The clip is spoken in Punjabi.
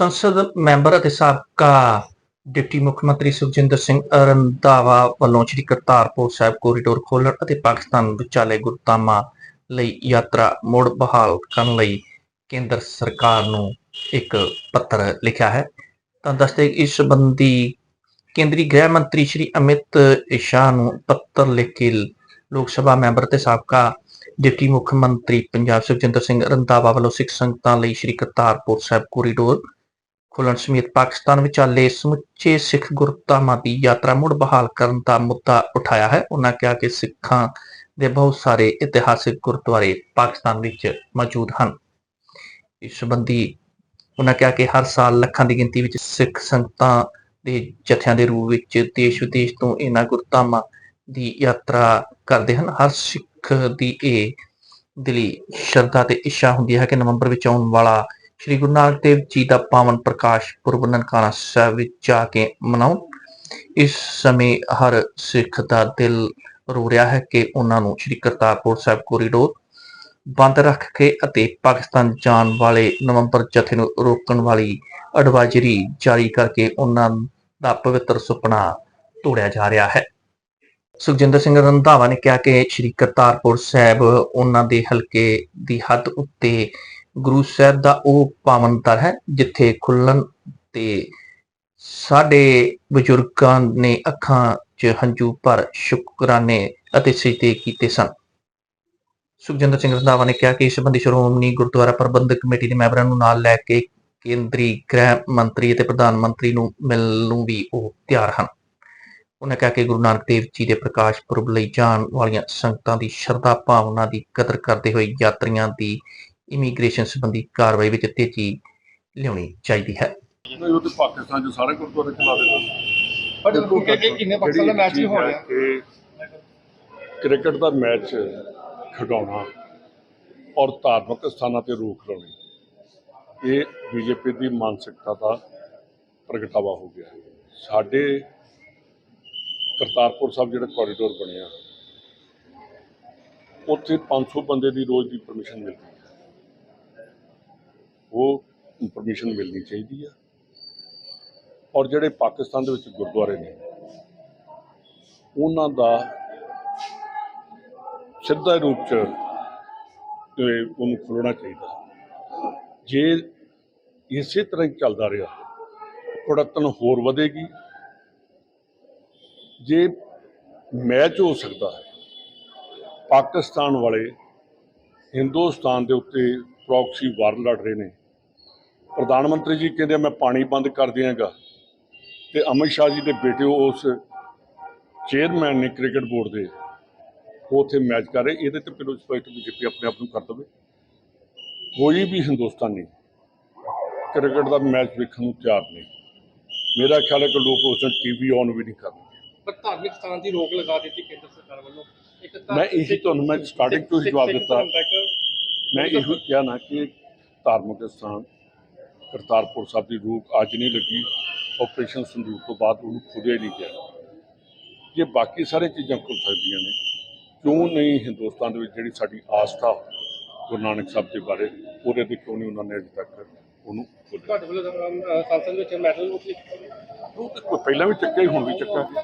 ਸੰਸਦ ਮੈਂਬਰ ਅਤੇ ਸਾਬਕਾ ਡਿਪਟੀ ਮੁੱਖ ਮੰਤਰੀ ਸੁਖਜਿੰਦਰ ਸਿੰਘ ਰੰਧਾਵਾ ਵੱਲੋਂ ਸ੍ਰੀ ਕਰਤਾਰਪੁਰ ਸਾਹਿਬ ਕੋਰੀਡੋਰ ਖੋਲਣ ਅਤੇ ਪਾਕਿਸਤਾਨ ਵਿਚਾਲੇ ਗੁਰਦਾਮਾ ਲਈ ਯਾਤਰਾ ਮੁੜ ਬਹਾਲ ਕਰਨ ਲਈ ਕੇਂਦਰ ਸਰਕਾਰ ਨੂੰ ਇੱਕ ਪੱਤਰ ਲਿਖਿਆ ਹੈ। ਤਾਂ ਦੱਸਦੇ ਇਸ ਸੰਬੰਧੀ ਕੇਂਦਰੀ ਗ੍ਰਹਿ ਮੰਤਰੀ ਸ਼੍ਰੀ ਅਮਿਤ ਸ਼ਾਹ ਨੂੰ ਪੱਤਰ ਲਿਖ ਕੇ ਲੋਕ ਸਭਾ ਮੈਂਬਰ ਤੇ ਸਾਬਕਾ ਡਿਪਟੀ ਮੁੱਖ ਮੰਤਰੀ ਪੰਜਾਬ ਸੁਖਜਿੰਦਰ ਸਿੰਘ ਰੰਧਾਵਾ ਵੱਲੋਂ ਸਿੱਖ ਸੰਗਤਾਂ ਲਈ ਸ੍ਰੀ ਕਰਤਾਰਪੁਰ ਸਾਹਿਬ ਕੋਰੀਡੋਰ ਖੋਲ੍ਹਣ ਸਮੇਤ ਪਾਕਿਸਤਾਨ ਵਿਚਾਲੇ ਸਮੁੱਚੇ ਸਿੱਖ ਗੁਰਧਾਮਾਂ ਦੀ ਯਾਤਰਾ ਮੁੜ ਬਹਾਲ ਕਰਨ ਦਾ ਮੁੱਦਾ ਉਠਾਇਆ ਹੈ। ਉਹਨਾਂ ਕਿਹਾ ਕਿ ਸਿੱਖਾਂ ਦੇ ਬਹੁਤ ਸਾਰੇ ਇਤਿਹਾਸਿਕ ਗੁਰਦੁਆਰੇ ਪਾਕਿਸਤਾਨ ਵਿੱਚ ਮੌਜੂਦ ਹਨ। ਇਸ ਸੰਬੰਧੀ ਉਹਨਾਂ ਕਿਹਾ ਕਿ ਹਰ ਸਾਲ ਲੱਖਾਂ ਦੀ ਗਿਣਤੀ ਵਿੱਚ ਸਿੱਖ ਸੰਗਤਾਂ ਦੇ ਜਥਿਆਂ ਦੇ ਰੂਪ ਵਿੱਚ ਦੇਸ਼ ਵਿਦੇਸ਼ ਤੋਂ ਇਹਨਾਂ ਗੁਰਧਾਮਾਂ ਦੀ ਯਾਤਰਾ ਕਰਦੇ ਹਨ। ਹਰ ਸਿੱਖ ਦੀ ਇਹ ਦਿਲੀ ਸ਼ਰਧਾ ਤੇ ਇੱਛਾ ਹੁੰਦੀ ਹੈ ਕਿ ਨਵੰਬਰ ਵਿੱਚ ਆਉਣ ਵਾਲਾ ਸ੍ਰੀ ਗੁਰੂ ਨਾਨਕ ਦੇਵ ਜੀ ਦਾ ਪਾਵਨ ਪ੍ਰਕਾਸ਼ ਪੁਰਬ ਨਨਕਾਣਾ ਸਾਹਿਬ ਵਿੱਚ ਜਾ ਕੇ ਮਨਾਉਣ। ਇਸ ਸਮੇਂ ਹਰ ਸਿੱਖ ਦਾ ਦਿਲ ਰੋ ਰਿਹਾ ਹੈ ਕਿ ਉਹਨਾਂ ਨੂੰ ਸ੍ਰੀ ਕਰਤਾਰਪੁਰ ਸਾਹਿਬ ਕੋਰੀਡੋਰ ਬੰਦ ਰੱਖ ਕੇ ਅਤੇ ਪਾਕਿਸਤਾਨ ਜਾਣ ਵਾਲੇ ਨਵੰਬਰ ਜਥੇ ਨੂੰ ਰੋਕਣ ਵਾਲੀ ਅਡਵਾਈਜ਼ਰੀ ਜਾਰੀ ਕਰਕੇ ਉਹਨਾਂ ਦਾ ਪਵਿੱਤਰ ਸੁਪਨਾ ਤੋੜਿਆ ਜਾ ਰਿਹਾ ਹੈ। ਸੁਖਜਿੰਦਰ ਸਿੰਘ ਰੰਧਾਵਾ ਨੇ ਕਿਹਾ ਕਿ ਸ੍ਰੀ ਕਰਤਾਰਪੁਰ ਸਾਹਿਬ ਉਹਨਾਂ ਦੇ ਹਲਕੇ ਦੀ ਹੱਦ ਉੱਤੇ ਗੁਰੂ ਸਾਹਿਬ ਦਾ ਉਹ ਪਾਵਨ ਦਰ ਹੈ, ਜਿੱਥੇ ਖੁੱਲਣ ਤੇ ਸਾਡੇ ਬਜ਼ੁਰਗਾਂ ਨੇ ਅੱਖਾਂ 'ਚ ਹੰਝੂ ਭਰ ਸ਼ੁਕਰਾਨੇ ਅਤੇ ਸਜਦੇ ਕੀਤੇ ਸਨ। ਸੁਖਜਿੰਦਰ ਸਿੰਘ ਰੰਧਾਵਾ ਨੇ ਕਿਹਾ ਕਿ ਇਸ ਸੰਬੰਧੀ ਸ਼੍ਰੋਮਣੀ ਗੁਰਦੁਆਰਾ ਪ੍ਰਬੰਧਕ ਕਮੇਟੀ ਦੇ ਮੈਂਬਰਾਂ ਨੂੰ ਨਾਲ ਲੈ ਕੇ ਕੇਂਦਰੀ ਗ੍ਰਹਿ ਮੰਤਰੀ ਅਤੇ ਪ੍ਰਧਾਨ ਮੰਤਰੀ ਨੂੰ ਮਿਲਣ ਨੂੰ ਵੀ ਉਹ ਤਿਆਰ ਹਨ। ਉਹਨਾਂ ਕਿਹਾ ਕਿ ਗੁਰੂ ਨਾਨਕ ਦੇਵ ਜੀ ਦੇ ਪ੍ਰਕਾਸ਼ ਪੁਰਬ ਲਈ ਜਾਣ ਵਾਲੀਆਂ ਸੰਗਤਾਂ ਦੀ ਸ਼ਰਧਾ ਭਾਵਨਾ ਦੀ ਕਦਰ ਕਰਦੇ ਹੋਏ ਯਾਤਰੀਆਂ ਦੀ ਇਮੀਗ੍ਰੇਸ਼ਨ ਸੰਬੰਧੀ ਕਾਰਵਾਈ ਵਿੱਚ ਤੇਜ਼ੀ ਲਿਆਉਣੀ ਚਾਹੀਦੀ ਹੈ। ਨਹੀਂ ਉਹ ਤੇ ਪਾਕਿਸਤਾਨ ਚ ਸਾਰੇ ਗੁਰਦੁਆਰੇ ਚਲਾ ਦਿੱਤੇ ਪਰ ਕਿਉਂਕਿ ਕਿ ਕਿੰਨੇ ਪਾਕਿਸਤਾਨ ਦਾ ਮੈਚ ਹੀ ਹੋ ਰਿਹਾ ਕਿ ਕ੍ਰਿਕਟ ਦਾ ਮੈਚ ਖਿਡਾਉਣਾ ਔਰ ਧਾਰਮਿਕ ਸਥਾਨਾਂ ਤੇ ਰੋਕ ਲਾਉਣੀ ਇਹ ਬੀਜੇਪੀ ਦੀ ਮਾਨਸਿਕਤਾ ਦਾ ਪ੍ਰਗਟਾਵਾ ਹੋ ਗਿਆ ਸਾਡੇ ਕਰਤਾਰਪੁਰ ਸਾਹਿਬ ਜਿਹੜਾ ਕੋਰੀਡੋਰ ਬਣਿਆ ਉੱਥੇ 500 ਬੰਦੇ ਦੀ ਰੋਜ਼ ਦੀ ਪਰਮਿਸ਼ਨ ਮਿਲਦੀ ਉਹ ਇਨਫੋਰਮੇਸ਼ਨ ਮਿਲਣੀ ਚਾਹੀਦੀ ਆ। ਔਰ ਜਿਹੜੇ ਪਾਕਿਸਤਾਨ ਦੇ ਵਿੱਚ ਗੁਰਦੁਆਰੇ ਨੇ, ਉਹਨਾਂ ਦਾ ਸਿੱਧਾ ਰੂਪ ਚ ਉਹਨੂੰ ਖੋਲ੍ਹਣਾ ਚਾਹੀਦਾ। ਜੇ ਇਸੇ ਤਰ੍ਹਾਂ ਹੀ ਚੱਲਦਾ ਰਿਹਾ ਕੁੜਤਨ ਹੋਰ ਵਧੇਗੀ। ਜੇ ਮੈਚ ਹੋ ਸਕਦਾ ਹੈ, ਪਾਕਿਸਤਾਨ ਵਾਲੇ ਹਿੰਦੁਸਤਾਨ ਦੇ ਉੱਤੇ ਪ੍ਰੌਕਸੀ ਵਾਰ ਲੜ ਰਹੇ ਨੇ ਪ੍ਰਧਾਨ ਮੰਤਰੀ ਜੀ ਕਹਿੰਦੇ ਮੈਂ ਪਾਣੀ ਬੰਦ ਕਰ ਦਿਆਂਗਾ। ਤੇ ਅਮਿਤ ਸ਼ਾਹ ਜੀ ਦੇ ਬੇਟੇ ਉਸ ਚੇਅਰਮੈਨ ਨੇ ਕ੍ਰਿਕਟ ਬੋਰਡ ਦੇ। ਉਹ ਉੱਥੇ ਮੈਚ ਕਰ ਰਹੇ। ਇਹਦੇ ਤੇ ਫਿਰ ਸਪਸ਼ਟ ਬੀਜੇਪੀ ਆਪਣੇ ਆਪ ਨੂੰ ਕਰ ਦਵੇ। ਕੋਈ ਵੀ ਹਿੰਦੁਸਤਾਨੀ ਕ੍ਰਿਕਟ ਦਾ ਮੈਚ ਵੇਖਣ ਨੂੰ ਤਿਆਰ ਨਹੀਂ। ਮੇਰਾ ਖਿਆਲ ਹੈ ਕਿ ਲੋਕ ਉਸ ਦਿਨ ਟੀਵੀ ਔਨ ਵੀ ਨਹੀਂ ਕਰਨਗੇ ਪਰ ਧਾਰਮਿਕ ਸਥਾਨ ਦੀ ਰੋਕ ਲਗਾ ਦਿੱਤੀ ਕੇਂਦਰ ਸਰਕਾਰ ਵੱਲੋਂ। ਇੱਕ ਮੈਂ ਇਹੀ ਤੁਹਾਨੂੰ ਮੈਂ starting ਤੋਂ ਹੀ ਜਵਾਬ ਦਿੱਤਾ। ਮੈਂ ਇਹੋ ਕਿਹਾ ਨਾ ਕਿ ਧਾਰਮਿਕ ਸਥਾਨ ਕਰਤਾਰਪੁਰ ਸਾਹਿਬ ਦੀ ਰੂਪ ਅੱਜ ਨਹੀਂ ਲੱਗੀ। ਆਪਰੇਸ਼ਨ ਸੰਦੂਕ ਤੋਂ ਬਾਅਦ ਉਹਨੂੰ ਖੁੱਲਿਆ ਨਹੀਂ ਗਿਆ ਜੇ ਬਾਕੀ ਸਾਰੇ ਚੀਜ਼ਾਂ ਖੁੱਲ ਸਕਦੀਆਂ ਨੇ ਕਿਉਂ ਨਹੀਂ ਹਿੰਦੁਸਤਾਨ ਦੇ ਵਿੱਚ ਜਿਹੜੀ ਸਾਡੀ ਆਸਥਾ ਗੁਰੂ ਨਾਨਕ ਸਾਹਿਬ ਦੇ ਬਾਰੇ ਉਹਦੇ ਤੇ ਕਿਉਂ ਨਹੀਂ ਉਹਨਾਂ ਨੇ ਅਜੇ ਤੱਕ ਉਹਨੂੰ ਖੋਲ੍ਹਿਆ? ਤੁਹਾਡੇ ਵੱਲੋਂ ਸੰਸਦ ਵਿੱਚ ਮੈਟਲ ਨੂੰ ਉਹ ਪਹਿਲਾਂ ਵੀ ਚੱਕਿਆ ਹੀ ਹੁਣ ਵੀ ਚੱਕਾਂਗੇ